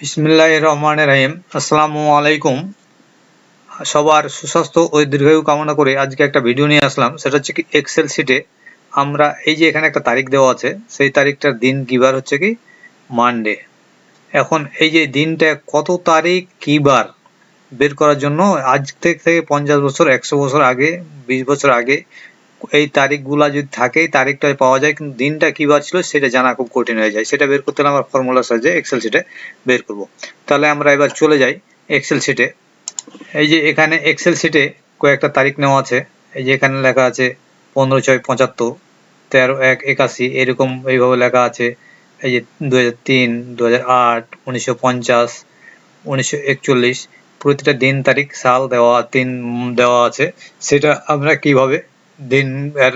বিসমিল্লাহ রহমান রাহিম। আসসালামু আলাইকুম সবার সুস্বাস্থ্য ও দীর্ঘায়ু কামনা করে আজকে একটা ভিডিও নিয়ে আসলাম। সেটা হচ্ছে কি এক্সেল শিটে আমরা এই যে এখানে একটা তারিখ দেওয়া আছে, সেই তারিখটার দিন কিবার হচ্ছে কি? মানডে এখন এই যে দিনটা কত তারিখ কিবার বের করার জন্য আজ থেকে পঞ্চাশ বছর, একশো বছর আগে, বিশ বছর আগে এই তারিখগুলা যদি থাকে তারিখটা পাওয়া যায়, কিন্তু দিনটা কি বার ছিল সেটা জানা খুব কঠিন হয়ে যায়। সেটা বের করতে হলে আমরা ফর্মুলার সাহায্যে এক্সেল শিটে বের করব। তাহলে আমরা এবার চলে যাই এক্সেল শিটে এই যে এখানে এক্সেল শিটে কয়েকটা তারিখ নেওয়া আছে। এই যে এখানে লেখা আছে পনেরো ছয় পঁচাত্তর, তেরো এক একাশি, এরকম এইভাবে লেখা আছে। এই যে দু হাজার তিন দু হাজার আট, উনিশশো পঞ্চাশ, উনিশশো একচল্লিশ, প্রতিটা দিন, তারিখ, সাল দেওয়া, তিন দেওয়া আছে। সেটা আমরা কীভাবে দিন, এর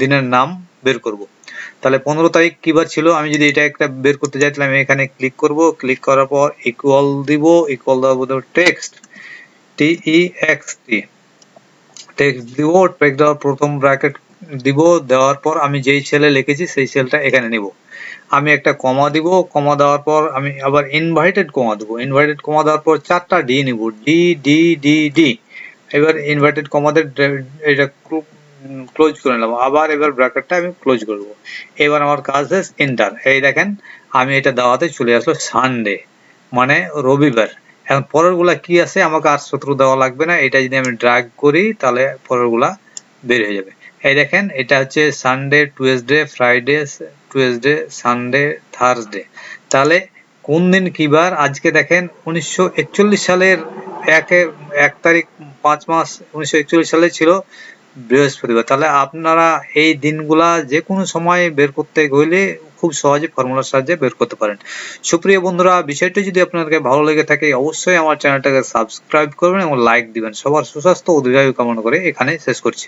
দিনের নাম বের করব। তাহলে পনেরো তারিখ কিবার ছিল? আমি যদি এটা একটা বের করতে যাই, তাহলে আমি এখানে ক্লিক করব। ক্লিক করার পর ইকুয়াল দিব। ইকুয়াল দেওয়া text T E X T text দিব টেক্সট দেওয়ার প্রথম ব্র্যাকেট দিব। দেওয়ার পর আমি যেই সেলে লিখেছি, সেই সেলটা এখানে নিব। আমি একটা কমা দিব। কমা দেওয়ার পর আমি আবার ইনভাইটেড কমা দেবো। ইনভাইটেড কমা দেওয়ার পর চারটা ডি নিব। ডি ডি ডি ডি এবার ইনভার্টেড কমাদের এটা ক্লোজ করে নিলাম। আবার এবার ব্র্যাকেটটা আমি ক্লোজ করব। এবার আমার কাজ শেষ এন্টার এই দেখেন, আমি এটা দেওয়াতে চলে আসলো সানডে মানে রবিবার। এখন পরেরগুলা কি আছে? আমাকে আর শত্রু দেওয়া লাগবে না। এটা যদি আমি ড্রাগ করি, তাহলে পরেরগুলা বের হয়ে যাবে। এই দেখেন, এটা হচ্ছে Sunday Tuesday Friday Tuesday Sunday Thursday তাহলে কোন দিন কি বার? আজকে দেখেন, উনিশশো একচল্লিশ সালের একে এক তারিখ, পাঁচ মাস, উনিশশো একচল্লিশ সালে ছিল। বৃহস্পতিবার। তাহলে আপনারা এই দিনগুলা যে কোনো সময় বের করতে গেলে খুব সহজে ফর্মুলার সাহায্যে বের করতে পারেন। সুপ্রিয় বন্ধুরা, বিষয়টি যদি আপনাদেরকে ভালো লেগে থাকে, অবশ্যই আমার চ্যানেলটাকে সাবস্ক্রাইব করবেন এবং লাইক দিবেন। সবার সুস্বাস্থ্য দীর্ঘায়ু কামনা করে এখানে শেষ করছি।